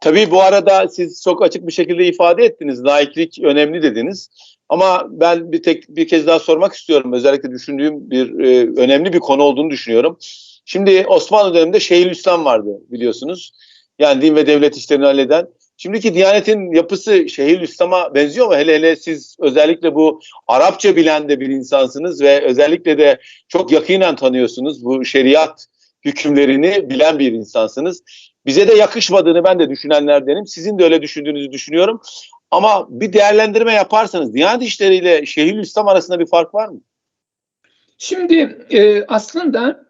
Tabii bu arada siz çok açık bir şekilde ifade ettiniz. Laiklik önemli dediniz. Ama ben bir tek bir kez daha sormak istiyorum. Özellikle düşündüğüm bir e, önemli bir konu olduğunu düşünüyorum. Şimdi Osmanlı döneminde Şeyhülislam vardı biliyorsunuz. Yani din ve devlet işlerini halleden. Şimdiki Diyanet'in yapısı Şeyhülislam'a benziyor mu? Hele hele siz özellikle bu Arapça bilen de bir insansınız ve özellikle de çok yakinen tanıyorsunuz. Bu şeriat hükümlerini bilen bir insansınız. Bize de yakışmadığını ben de düşünenlerdenim. Sizin de öyle düşündüğünüzü düşünüyorum. Ama bir değerlendirme yaparsanız Diyanet İşleri ile Şeyhülislam arasında bir fark var mı? Şimdi e, aslında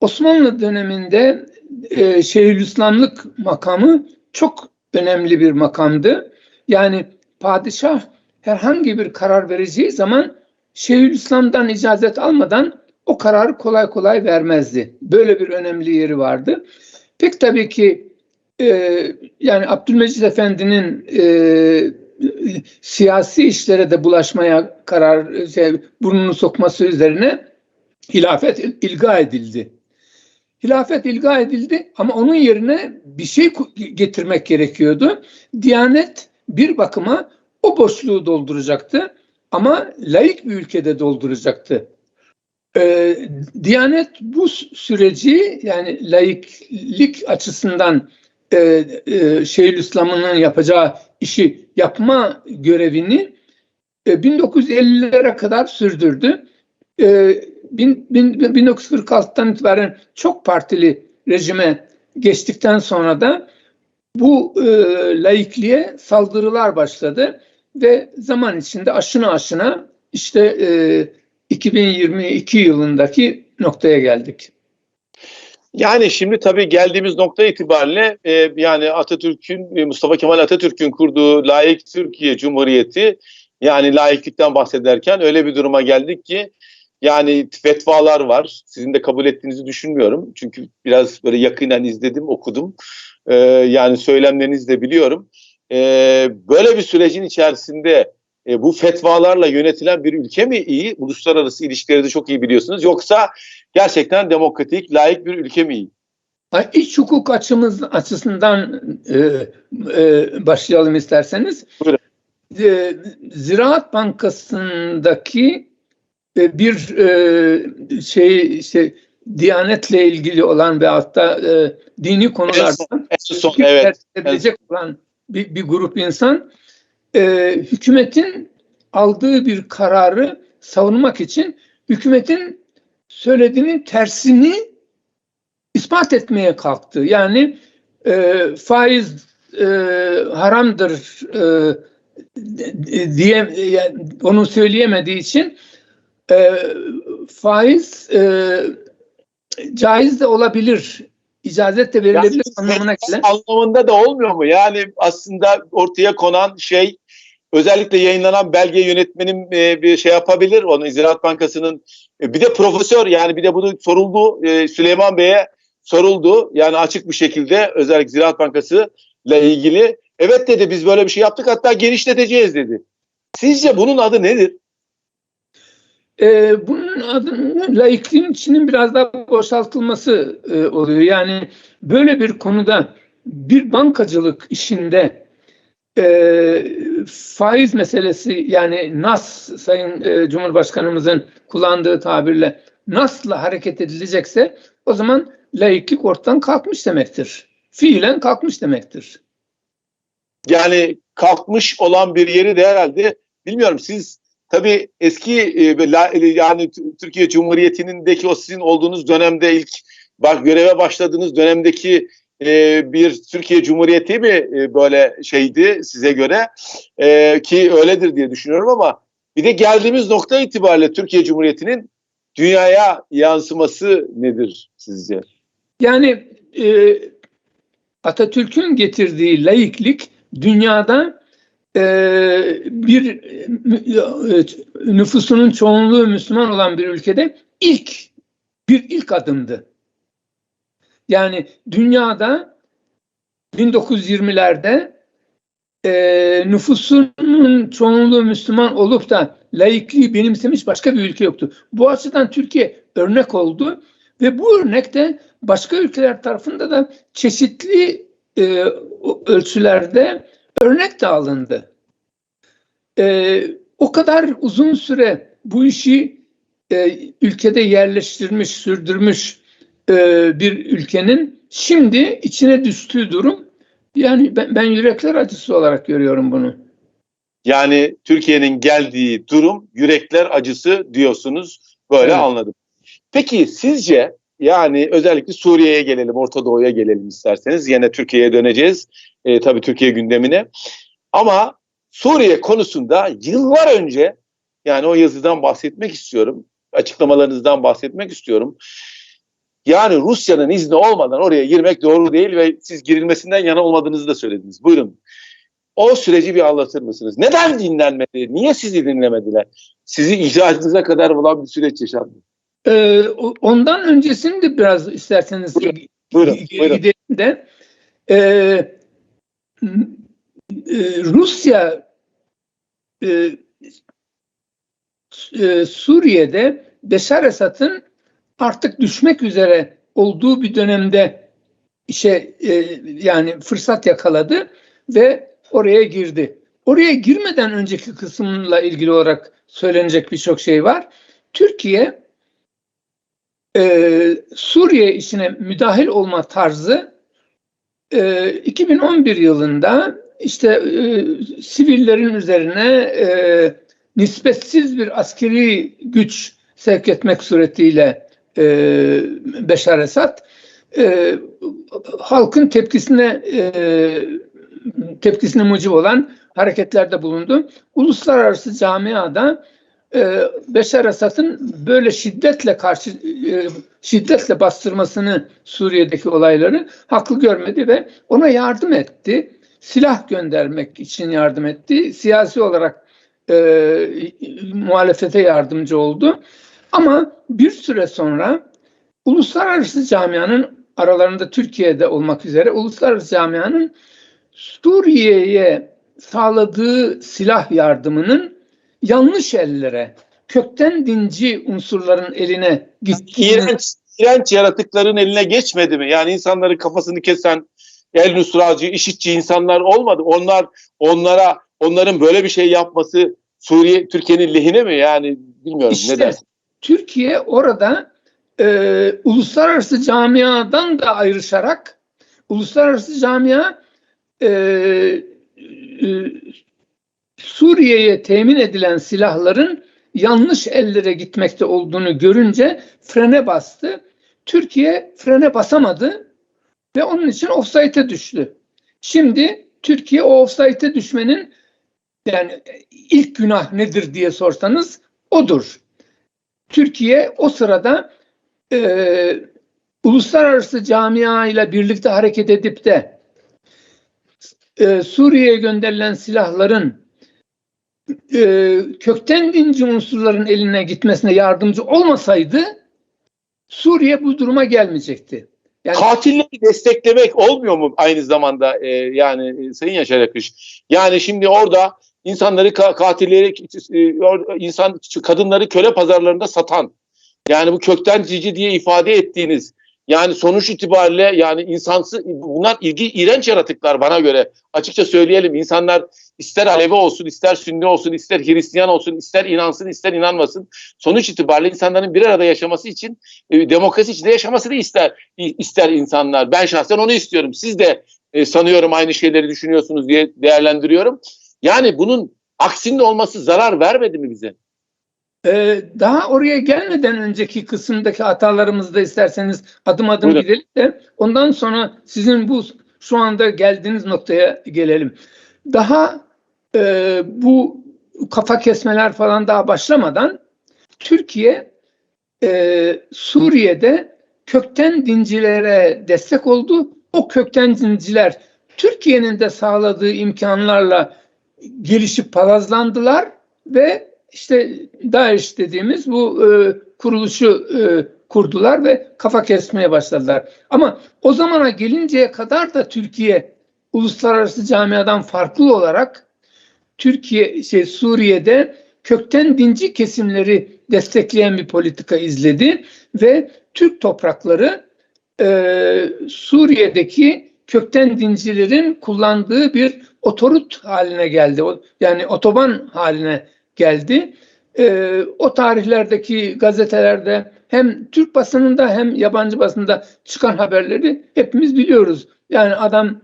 Osmanlı döneminde e, Şeyhülislamlık makamı çok önemli bir makamdı. Yani padişah herhangi bir karar vereceği zaman Şeyhülislam'dan icazet almadan o kararı kolay kolay vermezdi. Böyle bir önemli yeri vardı. Pek tabii ki e, yani Abdülmecid Efendi'nin e, siyasi işlere de bulaşmaya karar şey, burnunu sokması üzerine hilafet ilga edildi. Hilafet ilga edildi ama onun yerine bir şey getirmek gerekiyordu. Diyanet bir bakıma o boşluğu dolduracaktı ama laik bir ülkede dolduracaktı. Ee, Diyanet bu süreci yani laiklik açısından e, e, Şeyhülislam'ın yapacağı işi yapma görevini e, 1950'lere kadar sürdürdü. E, bin, bin, 1946'tan itibaren çok partili rejime geçtikten sonra da bu e, laikliğe saldırılar başladı ve zaman içinde aşına aşına işte e, 2022 yılındaki noktaya geldik. Yani şimdi tabii geldiğimiz nokta itibariyle e, yani Atatürk'ün e, Mustafa Kemal Atatürk'ün kurduğu layık Türkiye Cumhuriyeti yani layıklıktan bahsederken öyle bir duruma geldik ki yani fetvalar var. Sizin de kabul ettiğinizi düşünmüyorum. Çünkü biraz böyle yakinen izledim, okudum. Ee, yani söylemlerinizi de biliyorum. Ee, böyle bir sürecin içerisinde e, bu fetvalarla yönetilen bir ülke mi iyi? Uluslararası ilişkileri de çok iyi biliyorsunuz. Yoksa gerçekten demokratik, layık bir ülke mi iyi? İç hukuk açımız açısından e, e, başlayalım isterseniz. Buyurun. E, Ziraat Bankası'ndaki e, bir e, şey işte Diyanetle ilgili olan ve hatta e, dini konulardan en son, evet. edecek olan bir, bir grup insan e, hükümetin aldığı bir kararı savunmak için hükümetin söylediğinin tersini ispat etmeye kalktı. Yani e, faiz e, haramdır e, diye yani onu söyleyemediği için e, faiz e, caiz de olabilir icazet de verilebilir yani, anlamına gelen. Anlamında da olmuyor mu? Yani aslında ortaya konan şey özellikle yayınlanan belge yönetmenin e, bir şey yapabilir. Onu Ziraat Bankası'nın e, bir de profesör yani bir de bunu soruldu e, Süleyman Bey'e soruldu. Yani açık bir şekilde özellikle Ziraat Bankası ile ilgili evet dedi biz böyle bir şey yaptık hatta genişleteceğiz dedi. Sizce bunun adı nedir? E, bunun adının laikliğin içinin biraz daha boşaltılması e, oluyor. Yani böyle bir konuda bir bankacılık işinde e, faiz meselesi yani NAS Sayın e, Cumhurbaşkanımızın kullandığı tabirle NAS'la hareket edilecekse o zaman laiklik ortadan kalkmış demektir. Fiilen kalkmış demektir. Yani kalkmış olan bir yeri de herhalde bilmiyorum siz Tabii eski e, yani Türkiye Cumhuriyeti'ndeki o sizin olduğunuz dönemde ilk bak göreve başladığınız dönemdeki e, bir Türkiye Cumhuriyeti mi e, böyle şeydi size göre e, ki öyledir diye düşünüyorum ama bir de geldiğimiz nokta itibariyle Türkiye Cumhuriyeti'nin dünyaya yansıması nedir sizce? Yani e, Atatürk'ün getirdiği laiklik dünyada bir e, nüfusunun çoğunluğu Müslüman olan bir ülkede ilk bir ilk adımdı. Yani dünyada 1920'lerde e, nüfusunun çoğunluğu Müslüman olup da laikliği benimsemiş başka bir ülke yoktu. Bu açıdan Türkiye örnek oldu ve bu örnekte başka ülkeler tarafında da çeşitli e, ölçülerde örnek de alındı. E, o kadar uzun süre bu işi e, ülkede yerleştirmiş, sürdürmüş e, bir ülkenin şimdi içine düştüğü durum yani ben, ben yürekler acısı olarak görüyorum bunu. Yani Türkiye'nin geldiği durum yürekler acısı diyorsunuz. Böyle Evet. anladım. Peki sizce yani özellikle Suriye'ye gelelim, Orta Doğu'ya gelelim isterseniz. Yine Türkiye'ye döneceğiz. E, tabii Türkiye gündemine. Ama Suriye konusunda yıllar önce yani o yazıdan bahsetmek istiyorum. Açıklamalarınızdan bahsetmek istiyorum. Yani Rusya'nın izni olmadan oraya girmek doğru değil ve siz girilmesinden yana olmadığınızı da söylediniz. Buyurun. O süreci bir anlatır mısınız? Neden dinlenmedi? Niye sizi dinlemediler? Sizi icraatınıza kadar bulan bir süreç yaşandı. Ee, ondan öncesini de biraz isterseniz Buyurun, Buyurun, gidelim de e, e, Rusya e, e, Suriye'de Beşar Esad'ın artık düşmek üzere olduğu bir dönemde işe e, yani fırsat yakaladı ve oraya girdi. Oraya girmeden önceki kısımla ilgili olarak söylenecek birçok şey var. Türkiye e, Suriye işine müdahil olma tarzı e, 2011 yılında işte e, sivillerin üzerine e, nispetsiz bir askeri güç sevk etmek suretiyle e, Beşar Esad e, halkın tepkisine e, tepkisine mucib olan hareketlerde bulundu. Uluslararası camiada e, Beşar Esad'ın böyle şiddetle karşı e, şiddetle bastırmasını Suriye'deki olayları haklı görmedi ve ona yardım etti. Silah göndermek için yardım etti. Siyasi olarak e, muhalefete yardımcı oldu. Ama bir süre sonra uluslararası camianın aralarında Türkiye'de olmak üzere uluslararası camianın Suriye'ye sağladığı silah yardımının yanlış ellere, kökten dinci unsurların eline gittiğini İğrenç, iğrenç yaratıkların eline geçmedi mi? Yani insanların kafasını kesen el nusracı, işitçi insanlar olmadı. Onlar onlara onların böyle bir şey yapması Suriye Türkiye'nin lehine mi? Yani bilmiyorum İşte ne dersin? Türkiye orada e, uluslararası camiadan da ayrışarak uluslararası camia e, e, Suriye'ye temin edilen silahların yanlış ellere gitmekte olduğunu görünce frene bastı. Türkiye frene basamadı ve onun için offside'e düştü. Şimdi Türkiye o offside'e düşmenin yani ilk günah nedir diye sorsanız odur. Türkiye o sırada e, uluslararası camia ile birlikte hareket edip de e, Suriye'ye gönderilen silahların e, kökten dinci unsurların eline gitmesine yardımcı olmasaydı Suriye bu duruma gelmeyecekti. Yani Katilleri desteklemek olmuyor mu aynı zamanda e, yani e, Sayın Yaşar Akış? Yani şimdi orada insanları ka- katilleri e, insan kadınları köle pazarlarında satan yani bu kökten cici diye ifade ettiğiniz yani sonuç itibariyle yani insansı bunlar ilgi iğrenç yaratıklar bana göre. Açıkça söyleyelim insanlar ister Alevi olsun, ister Sünni olsun, ister Hristiyan olsun, ister inansın, ister inanmasın. Sonuç itibariyle insanların bir arada yaşaması için e, demokrasi içinde yaşamasını ister ister insanlar. Ben şahsen onu istiyorum. Siz de e, sanıyorum aynı şeyleri düşünüyorsunuz diye değerlendiriyorum. Yani bunun aksinde olması zarar vermedi mi bize? Ee, daha oraya gelmeden önceki kısımdaki hatalarımızda isterseniz adım adım Buyurun. gidelim de ondan sonra sizin bu şu anda geldiğiniz noktaya gelelim. Daha e, bu kafa kesmeler falan daha başlamadan Türkiye e, Suriye'de kökten dincilere destek oldu. O kökten dinciler Türkiye'nin de sağladığı imkanlarla gelişip palazlandılar ve işte DAEŞ dediğimiz bu e, kuruluşu e, kurdular ve kafa kesmeye başladılar. Ama o zamana gelinceye kadar da Türkiye uluslararası camiadan farklı olarak Türkiye şey Suriye'de kökten dinci kesimleri destekleyen bir politika izledi ve Türk toprakları e, Suriye'deki kökten dincilerin kullandığı bir otorut haline geldi. Yani otoban haline geldi. Ee, o tarihlerdeki gazetelerde hem Türk basınında hem yabancı basında çıkan haberleri hepimiz biliyoruz. Yani adam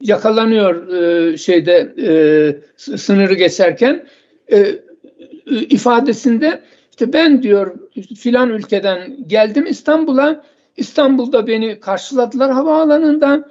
yakalanıyor e, şeyde e, sınırı geçerken e, e, ifadesinde işte ben diyor filan ülkeden geldim İstanbul'a. İstanbul'da beni karşıladılar havaalanında.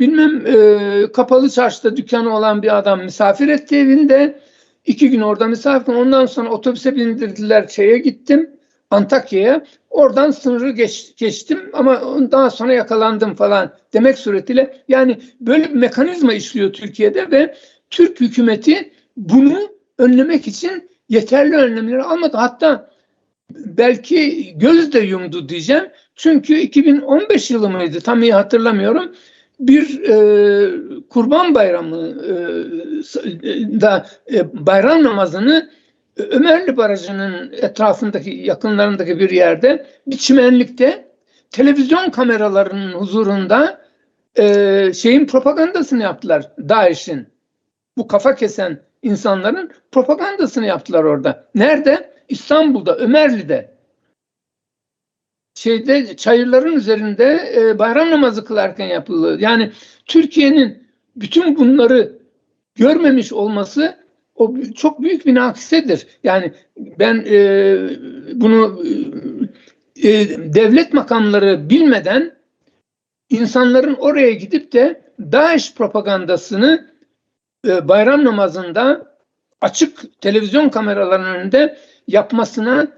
Bilmem e, kapalı çarşıda dükkanı olan bir adam misafir etti evinde. İki gün orada misafir. Ondan sonra otobüse bindirdiler şeye gittim. Antakya'ya. Oradan sınırı geç, geçtim ama daha sonra yakalandım falan demek suretiyle. Yani böyle bir mekanizma işliyor Türkiye'de ve Türk hükümeti bunu önlemek için yeterli önlemleri almadı. Hatta belki göz de yumdu diyeceğim. Çünkü 2015 yılı mıydı tam iyi hatırlamıyorum. Bir e, kurban bayramı e, da e, bayram namazını Ömerli Barajı'nın etrafındaki yakınlarındaki bir yerde bir çimenlikte televizyon kameralarının huzurunda e, şeyin propagandasını yaptılar DAEŞ'in. Bu kafa kesen insanların propagandasını yaptılar orada. Nerede? İstanbul'da, Ömerli'de. Şeyde çayırların üzerinde e, bayram namazı kılarken yapıldı. Yani Türkiye'nin bütün bunları görmemiş olması o çok büyük bir nakisedir. Yani ben e, bunu e, devlet makamları bilmeden insanların oraya gidip de DAEŞ propagandasını e, bayram namazında açık televizyon kameralarının önünde yapmasına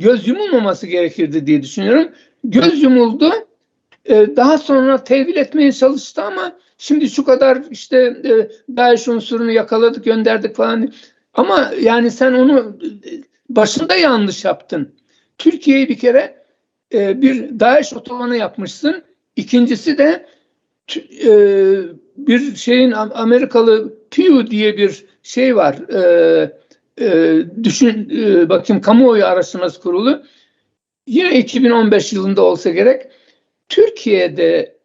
göz yumulmaması gerekirdi diye düşünüyorum. Göz yumuldu. E, daha sonra tevil etmeye çalıştı ama şimdi şu kadar işte e, DAEŞ unsurunu yakaladık gönderdik falan. Ama yani sen onu e, başında yanlış yaptın. Türkiye'yi bir kere e, bir DAEŞ otobanı yapmışsın. İkincisi de e, bir şeyin Am- Amerikalı Pew diye bir şey var. E, e, düşün e, bakayım kamuoyu araştırması kurulu. Yine 2015 yılında olsa gerek. Türkiye'de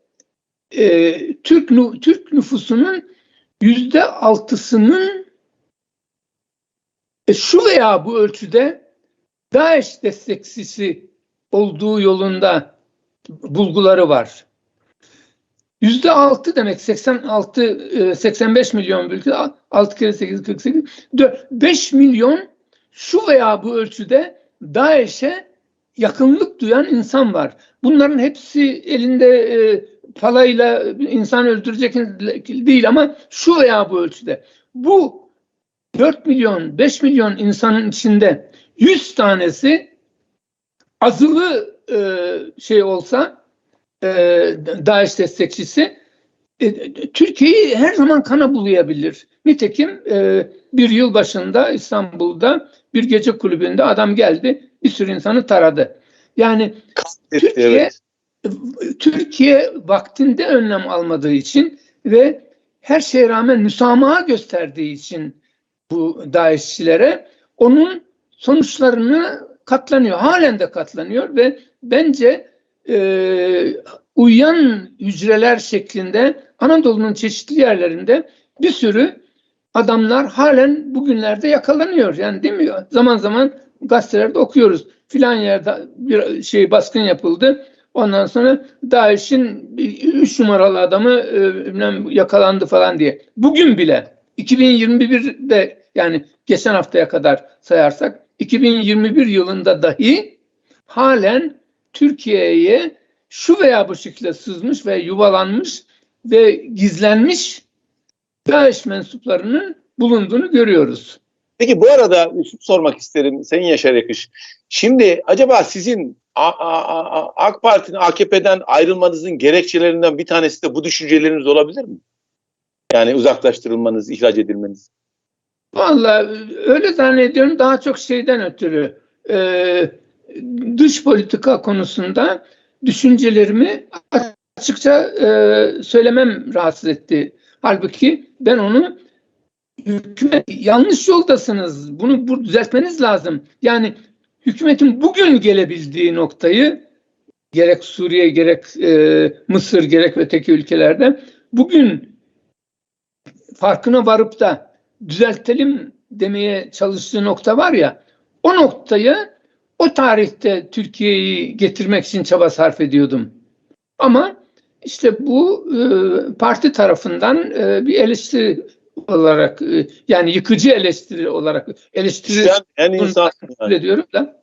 e, Türk Türk nüfusunun yüzde altısının e, şu veya bu ölçüde DAEŞ destekçisi olduğu yolunda bulguları var. Yüzde altı demek 86 e, 85 milyon bir ülke 6 kere 8 48 5 milyon şu veya bu ölçüde DAEŞ'e yakınlık duyan insan var. Bunların hepsi elinde e, palayla insan öldürecek değil ama şu veya bu ölçüde. Bu 4 milyon 5 milyon insanın içinde 100 tanesi azılı e, şey olsa e, DAEŞ destekçisi e, Türkiye'yi her zaman kana bulayabilir. Nitekim e, bir yıl başında İstanbul'da bir gece kulübünde adam geldi bir sürü insanı taradı. Yani Türkiye evet. Türkiye vaktinde önlem almadığı için ve her şeye rağmen müsamaha gösterdiği için bu DAEŞ'çilere onun sonuçlarını katlanıyor. Halen de katlanıyor ve bence e, uyuyan hücreler şeklinde Anadolu'nun çeşitli yerlerinde bir sürü adamlar halen bugünlerde yakalanıyor. Yani değil mi? Zaman zaman gazetelerde okuyoruz. Filan yerde bir şey baskın yapıldı. Ondan sonra DAEŞ'in 3 numaralı adamı e, yakalandı falan diye. Bugün bile 2021'de yani geçen haftaya kadar sayarsak 2021 yılında dahi halen Türkiye'ye şu veya bu şekilde sızmış ve yuvalanmış ve gizlenmiş DAEŞ mensuplarının bulunduğunu görüyoruz. Peki bu arada şunu sormak isterim Sayın Yaşar Yakış. Şimdi acaba sizin AK Parti'nin AKP'den ayrılmanızın gerekçelerinden bir tanesi de bu düşünceleriniz olabilir mi? Yani uzaklaştırılmanız, ihraç edilmeniz. Vallahi öyle zannediyorum daha çok şeyden ötürü e, dış politika konusunda düşüncelerimi açıkça e, söylemem rahatsız etti. Halbuki ben onu hükümet yanlış yoldasınız. Bunu bu düzeltmeniz lazım. Yani hükümetin bugün gelebildiği noktayı gerek Suriye gerek e, Mısır gerek öteki ülkelerde bugün farkına varıp da düzeltelim demeye çalıştığı nokta var ya o noktayı o tarihte Türkiye'yi getirmek için çaba sarf ediyordum. Ama işte bu e, parti tarafından e, bir eleştiri olarak e, yani yıkıcı eleştiri olarak eleştiri Sen en insan yani. ediyorum da